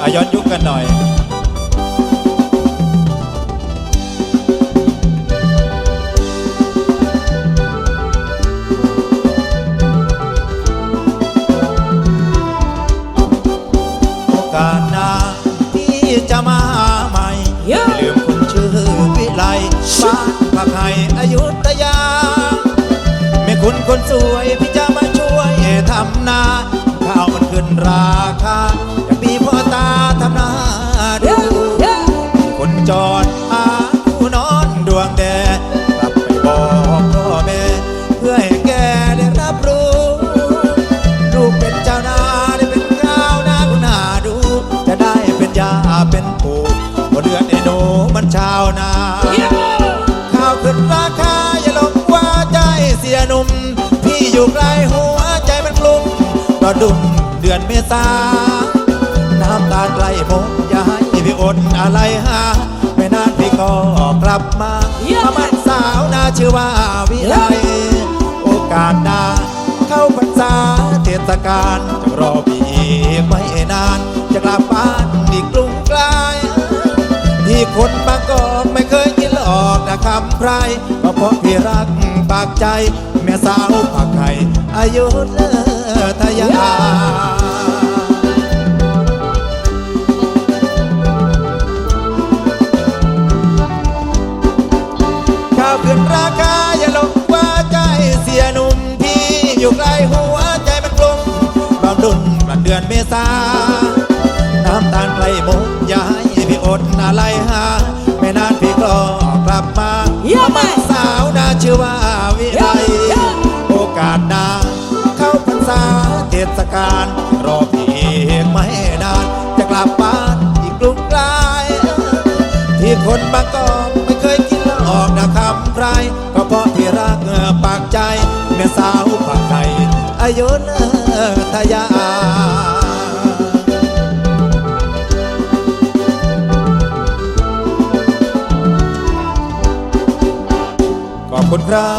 อาย้อนยุคกันหน่อย โอกาสหน้าที่จะมาใหม่เยอะลืมคุณชื่อวิไลบ้านพักไห้อยุธยา ไม่คุณคนสวยพี่จะมาช่วยทำนา ประดุมเดือนเมษา น้ำตาไหลหมดอย่าให้พี่อดอะไรหาไม่นานพี่ก็กลับมาเยี่ยมมามันสาวนาชื่อว่าวิไลโอกาสหน้าเข้าพรรษาเทศกาลจะรอพี่อีกไม่นาน จะกลับบ้านอีกกรุงไกลที่คนบางกอกไม่เคยกินหลอกนะคำใครก็เพราะพี่รักปากใจ แม่สาวปากไข่ อายุเลทยาข้าวขึ้นราคาอย่าหลงว่าใจเสียหนุ่มที่อยู่ไกลหัวใจมันกลมบางดุนบันเดือนเมษาน้ำตาลใกลมดย่าให้พี่อดอะไรหาไม่นานพี่ก็กลับมาเยี่ยมมา เข้าพรรษาเทศกาลรอพี่อีกไม่นาน จะกลับบ้านอีกกรุงไกลที่คนบางกอกไม่เคยกินแล้วออกนะคำใคร ก็เพราะที่รักเงอปากใจแม่สาวปากไก่อายุนทยาขอบคุณครับ